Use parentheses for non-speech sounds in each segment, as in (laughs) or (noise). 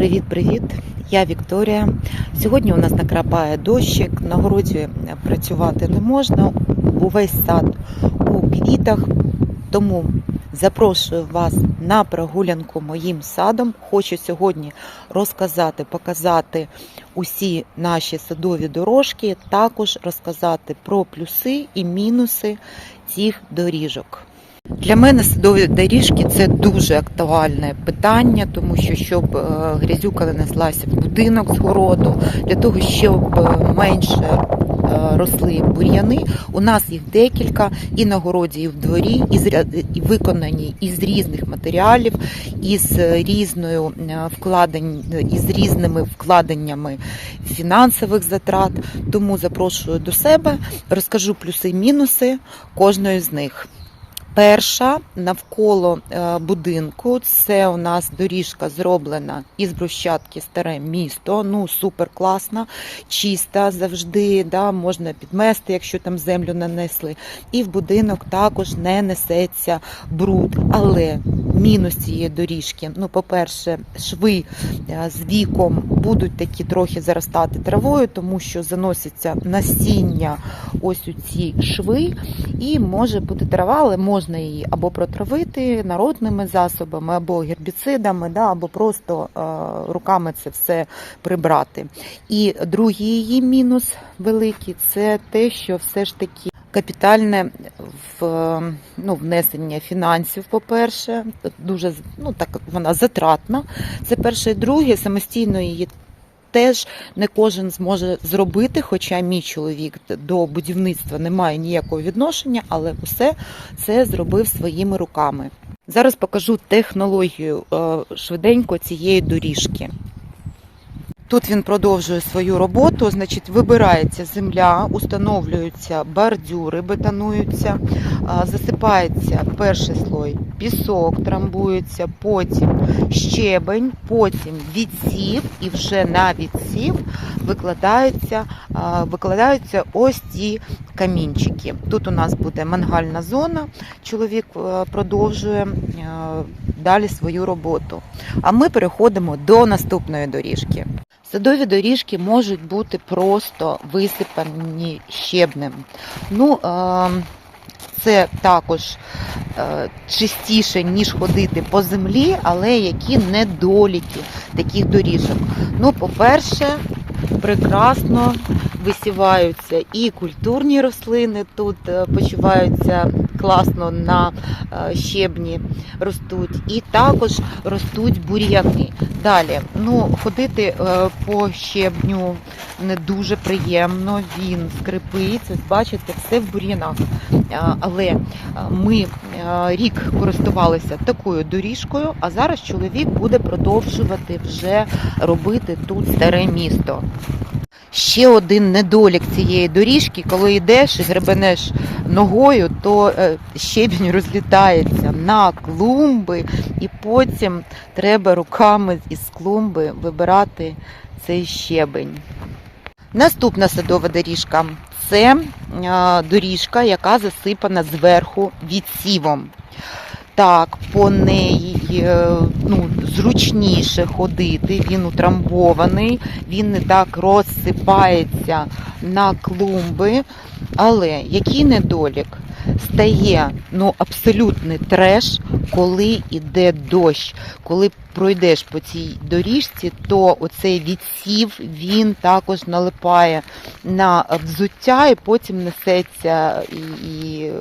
Привіт-привіт! Я Вікторія. Сьогодні у нас накрапає дощик, на городі працювати не можна, увесь сад у квітах. Тому запрошую вас на прогулянку моїм садом. Хочу сьогодні розказати, показати усі наші садові дорожки, також розказати про плюси і мінуси цих доріжок. Для мене садові доріжки це дуже актуальне питання, тому що щоб е, грязюка не неслася в будинок з городу, для того, щоб е, менше е, росли бур'яни. У нас їх декілька і на городі, і в дворі, і, виконані із різних матеріалів, із різною вкладень, із різними вкладеннями фінансових затрат. Тому запрошую до себе, розкажу плюси і мінуси кожної з них. Перша навколо е, будинку це у нас доріжка зроблена із брусчатки старе місто. Ну супер класна, чиста завжди. Да, можна підмести, якщо там землю нанесли. І в будинок також не несеться бруд. Але мінус цієї доріжки, ну, по-перше, шви е, з віком будуть такі трохи заростати травою, тому що заноситься насіння ось у ці шви, і може бути трава, але можна її або протравити народними засобами, або гербіцидами, да, або просто е, руками це все прибрати. І другий її мінус великий це те, що все ж таки. Капітальне в ну, внесення фінансів, по-перше, дуже ну так вона затратна. Це перше, друге, самостійно її теж не кожен зможе зробити. Хоча мій чоловік до будівництва не має ніякого відношення, але усе це зробив своїми руками. Зараз покажу технологію е, швиденько цієї доріжки. Тут він продовжує свою роботу, значить, вибирається земля, установлюються бордюри, бетонуються, засипається перший слой, пісок трамбується, потім щебень, потім відсів, і вже на відсів викладаються, викладаються ось ці камінчики. Тут у нас буде мангальна зона. Чоловік е, продовжує е, далі свою роботу. А ми переходимо до наступної доріжки. Садові доріжки можуть бути просто висипані щебнем. Ну, е, це також е, чистіше, ніж ходити по землі, але які недоліки таких доріжок. Ну, по-перше, прекрасно висіваються. І культурні рослини тут е, почуваються класно на е, щебні ростуть, і також ростуть бур'яни. Далі, ну, ходити е, по щебню не дуже приємно, він скрипить, бачите, все в бур'янах. Але ми рік користувалися такою доріжкою, а зараз чоловік буде продовжувати вже робити тут старе місто. Ще один недолік цієї доріжки, коли йдеш і гребенеш ногою, то е, щебінь розлітається на клумби, і потім треба руками із клумби вибирати цей щебень. Наступна садова доріжка це е, доріжка, яка засипана зверху відсівом. Так, по неї е, ну, зручніше ходити, він утрамбований, він не так розсипається на клумби. Але який недолік? Стає ну, абсолютний треш, коли йде дощ. Коли пройдеш по цій доріжці, то оцей відсів він також налипає на взуття і потім несеться і, і е,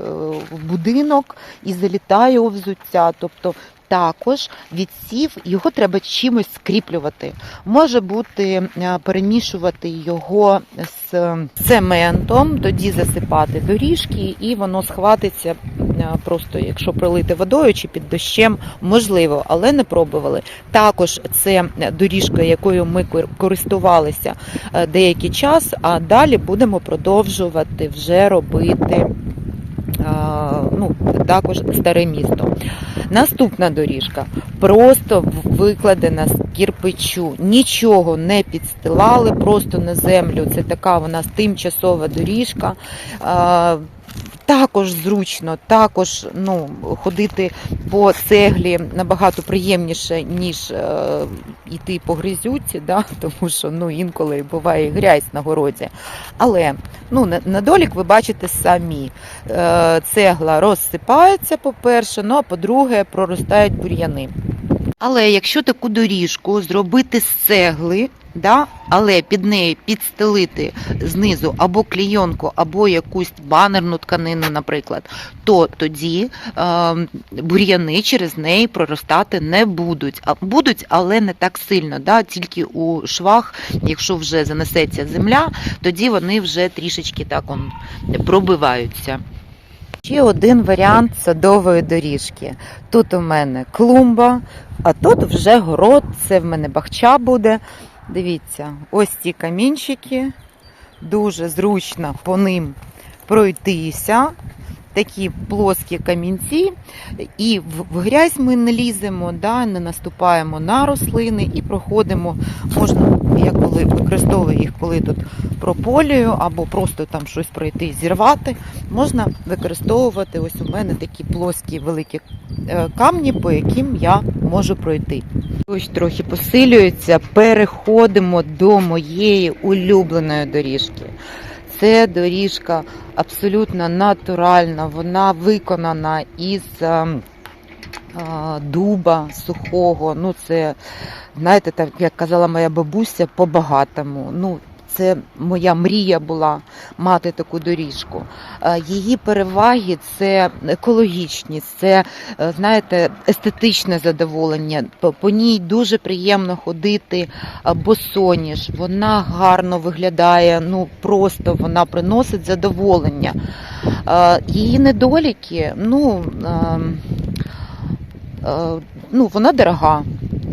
в будинок і залітає у взуття. Тобто також відсів, його треба чимось скріплювати. Може бути е, перемішувати його з цементом, тоді засипати доріжки, і воно схватиться е, просто, якщо пролити водою чи під дощем, можливо, але не пробували. Також це доріжка, якою ми кор- користувалися е, деякий час, а далі будемо продовжувати вже робити. А, Ну, також старе місто. Наступна доріжка просто викладена з кірпичу. Нічого не підстилали, просто на землю. Це така у нас тимчасова доріжка. Також зручно, також ну, ходити по цеглі набагато приємніше, ніж е, йти по грязюці, да? (laughs) тому що ну, інколи буває грязь на городі. Але ну, недолік ви бачите самі. Е, цегла розсипається, по-перше, ну а по-друге, проростають бур'яни. Але якщо таку доріжку зробити з цегли, да, але під неї підстелити знизу або клійонку, або якусь банерну тканину, наприклад, то тоді е, бур'яни через неї проростати не будуть. А будуть, але не так сильно. Да, тільки у швах, якщо вже занесеться земля, тоді вони вже трішечки так он пробиваються. Ще один варіант садової доріжки. Тут у мене клумба, а тут вже город, це в мене бахча буде. Дивіться, ось ці камінчики. Дуже зручно по ним пройтися. Такі плоскі камінці, і в, грязь ми не ліземо, да, не наступаємо на рослини і проходимо. Можна, я коли використовую їх, коли тут прополюю, або просто там щось пройти, зірвати. Можна використовувати ось у мене такі плоскі великі е, камні, по яким я можу пройти. Дощ трохи посилюється. Переходимо до моєї улюбленої доріжки. Це доріжка абсолютно натуральна, вона виконана із е, е, дуба сухого. Ну, це, знаєте, так як казала моя бабуся, по-багатому. Ну, це моя мрія була мати таку доріжку. Е, Її переваги це екологічність, це е, знаєте, естетичне задоволення. По, ній дуже приємно ходити е, босоніж. Вона гарно виглядає, ну просто вона приносить задоволення. Її недоліки, ну, е, е, ну вона дорога.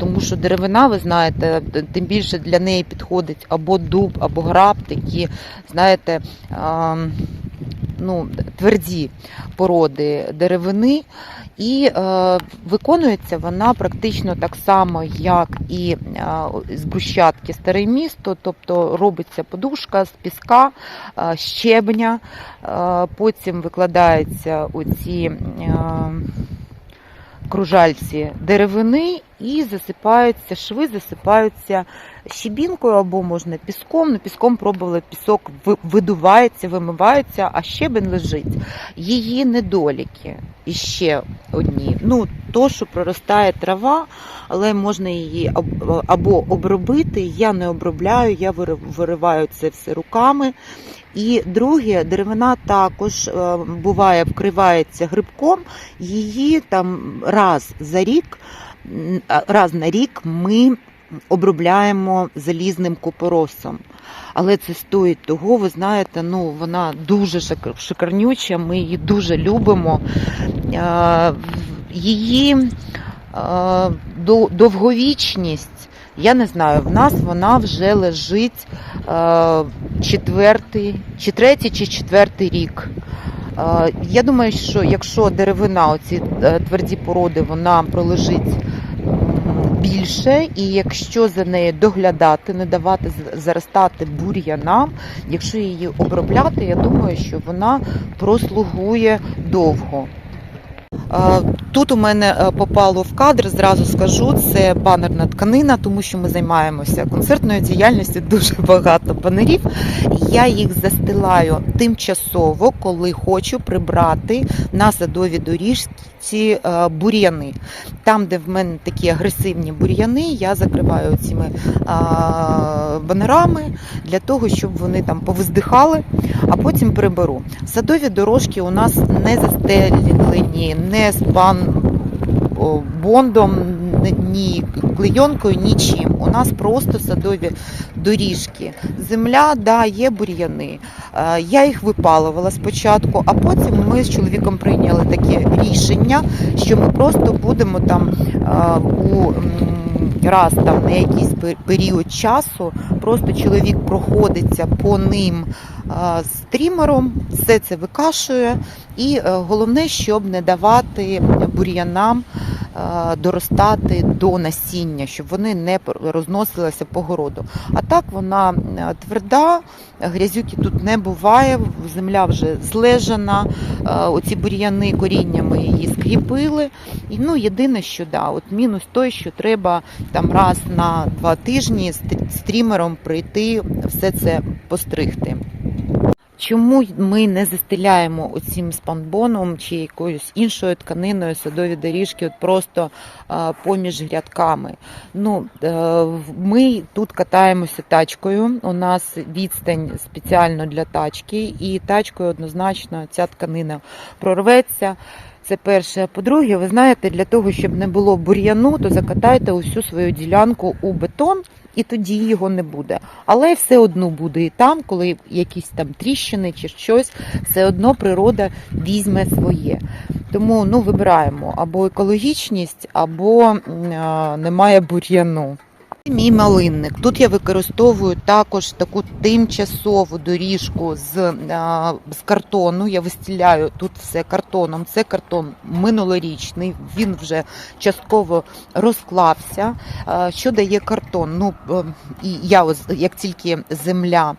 Тому що деревина, ви знаєте, тим більше для неї підходить або дуб, або граб, такі, знаєте, е, ну, тверді породи деревини. І е, виконується вона практично так само, як і е, з брусчатки старе місто, тобто робиться подушка з піска, е, щебня, е, потім викладаються оці е, кружальці деревини і засипаються, шви засипаються щебінкою або можна піском. Ну, піском пробували, пісок видувається, вимивається, а щебень лежить. Її недоліки іще одні. Ну, то, що проростає трава, але можна її або обробити. Я не обробляю, я вириваю це все руками. І друге, деревина також е, буває вкривається грибком. Її там раз за рік, раз на рік ми обробляємо залізним купоросом. Але це стоїть того, ви знаєте, ну вона дуже шикарнюча, ми її дуже любимо. Е, Її е, довговічність. Я не знаю, в нас вона вже лежить е, четвертий, чи третій, чи четвертий рік. Е, я думаю, що якщо деревина, оці е, тверді породи, вона пролежить більше, і якщо за нею доглядати, не давати заростати бур'янам, якщо її обробляти, я думаю, що вона прослугує довго. Е, Тут у мене е, попало в кадр, зразу скажу, це банерна тканина, тому що ми займаємося концертною діяльністю, (laughs) дуже багато банерів. Я їх застилаю тимчасово, коли хочу прибрати на садовій доріжці е, бур'яни. Там, де в мене такі агресивні бур'яни, я закриваю цими банерами для того, щоб вони там повиздихали, а потім приберу. Садові дорожки у нас не застелені, не з бан бондом, ні клейонкою, нічим. У нас просто садові доріжки. Земля, да, є бур'яни. Е, Я їх випалувала спочатку, а потім ми з чоловіком прийняли таке рішення, що ми просто будемо там е, у раз там на якийсь період часу, просто чоловік проходиться по ним з трімером, все це викашує. І е, головне, щоб не давати бур'янам е, доростати до насіння, щоб вони не розносилися по городу. А так вона тверда, грязюки тут не буває, земля вже злежана, е, оці бур'яни коріння ми її скріпили. І ну, єдине, що да, от мінус той, що треба там раз на два тижні стрімером прийти, все це постригти. Чому ми не застеляємо оцим спанбоном чи якоюсь іншою тканиною садові доріжки, от просто поміж грядками? Ну, е, ми тут катаємося тачкою. У нас відстань спеціально для тачки, і тачкою однозначно ця тканина прорветься. Це перше. По-друге, ви знаєте, для того, щоб не було бур'яну, то закатайте усю свою ділянку у бетон, і тоді його не буде. Але все одно буде і там, коли якісь там тріщини чи щось, все одно природа візьме своє. Тому ну, вибираємо або екологічність, або а, немає бур'яну. Мій малинник. Тут я використовую також таку тимчасову доріжку з, а, з картону. Я вистіляю тут все картоном. Це картон минулорічний, він вже частково розклався. А, Що дає картон? Ну е, і я як тільки земля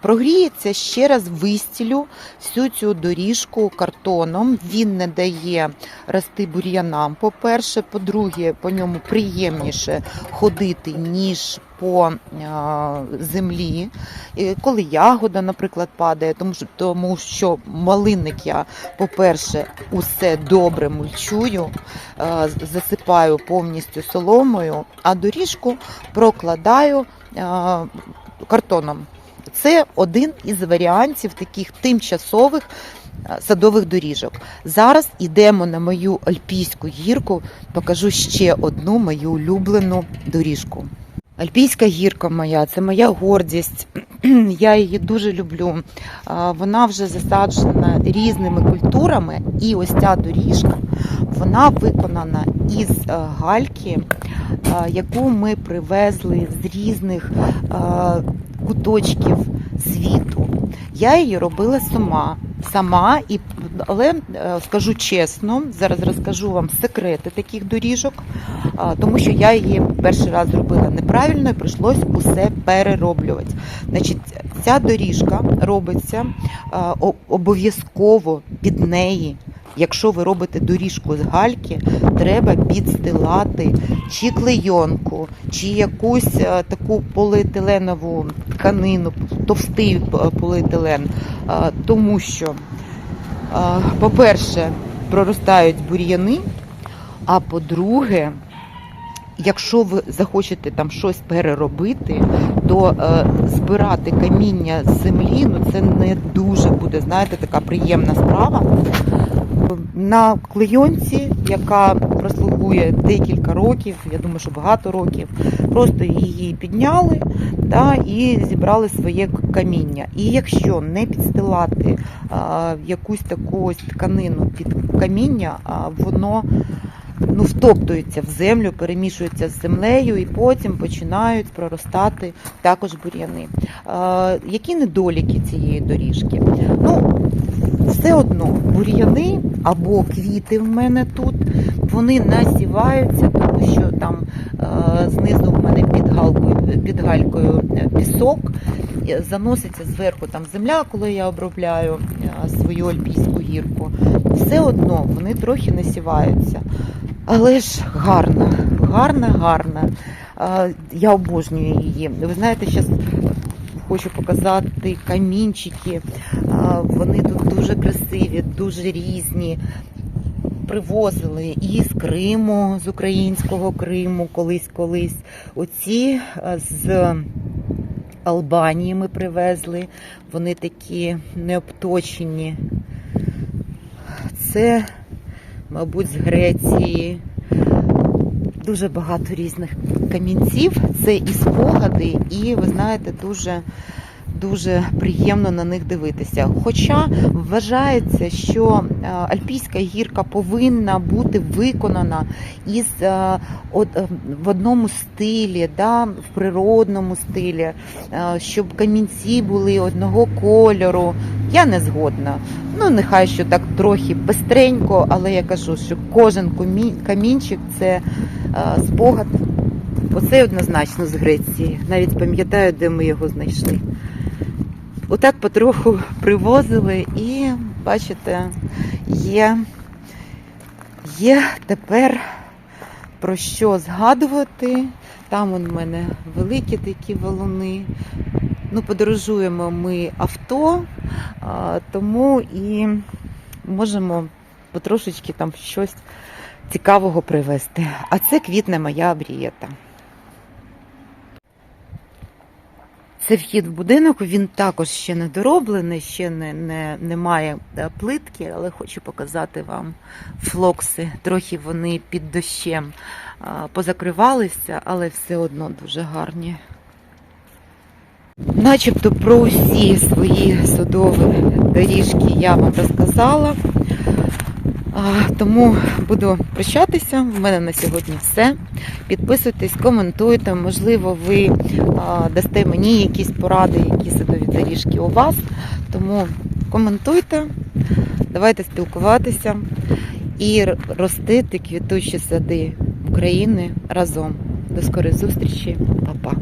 прогріється, ще раз вистілю всю цю доріжку картоном. Він не дає рости бур'янам. По-перше, по-друге, по ньому приємніше ходити, ніж по а, землі. Коли ягода, наприклад, падає, тому що, тому що малинник я, по-перше, усе добре мульчую, а, засипаю повністю соломою, а доріжку прокладаю а, картоном. Це один із варіантів таких тимчасових садових доріжок. Зараз йдемо на мою альпійську гірку, покажу ще одну мою улюблену доріжку. Альпійська гірка моя це моя гордість. (clears throat) Я її дуже люблю. Вона вже засаджена різними культурами, і ось ця доріжка вона виконана із е, гальки, е, яку ми привезли з різних е, куточків світу. Я її робила сама. Сама і але е, скажу чесно, зараз розкажу вам секрети таких доріжок, тому що я її перший раз зробила неправильно і прийшлось усе перероблювати. Значить, ця доріжка робиться обов'язково під неї. Якщо ви робите доріжку з гальки, треба підстилати чи клейонку, чи якусь е, таку поліетиленову тканину, товстий е, поліетилен, Е, тому що, е, по-перше, проростають бур'яни, а по-друге, якщо ви захочете там щось переробити, то збирати каміння з землі, ну це не дуже буде, знаєте, така приємна справа. На клейонці, яка прослугує декілька років, я думаю, що багато років, просто її підняли та, і зібрали своє каміння. І якщо не підстилати а, якусь таку ось тканину під каміння, а, воно ну, втоптується в землю, перемішується з землею, і потім починають проростати також бур'яни. Які недоліки цієї доріжки? Ну, все одно бур'яни або квіти в мене тут, вони насіваються, тому що там е, знизу в мене під галкою, під галькою е, пісок, е, заноситься зверху там земля, коли я обробляю свою альпійську гірку. Все одно вони трохи насіваються. Але ж гарна, гарна, гарна. Я обожнюю її. Ви знаєте, зараз хочу показати камінчики. Вони тут дуже красиві, дуже різні. Привозили і з Криму, з українського Криму, колись-колись. Оці з Албанії ми привезли. Вони такі необточені. Це, мабуть, з Греції. Дуже багато різних камінців. Це і спогади, і ви знаєте, дуже дуже приємно на них дивитися. Хоча вважається, що е, альпійська гірка повинна бути виконана із е, е, в одному стилі, да, в природному стилі, щоб камінці були одного кольору. Я не згодна. Ну, нехай що так трохи пестренько, але я кажу, що кожен камінчик це спогад. Оце однозначно з Греції. Навіть пам'ятаю, де ми його знайшли. Отак потроху привозили і, бачите, є, є тепер про що згадувати. Там у мене великі такі валуни. Ну, подорожуємо ми авто, тому і можемо потрошечки там щось цікавого привезти. А це квітне моя брієта. Це вхід в будинок, він також ще не дороблений, ще не, не, немає е, плитки, але хочу показати вам флокси. Трохи вони під дощем а, позакривалися, але все одно дуже гарні. Начебто про усі свої судові доріжки я вам розказала. Тому буду прощатися. В мене на сьогодні все. Підписуйтесь, коментуйте. Можливо, ви дасте мені якісь поради, які садові доріжки у вас. Тому коментуйте, давайте спілкуватися і ростити квітучі сади України разом. До скорої зустрічі, Па-па.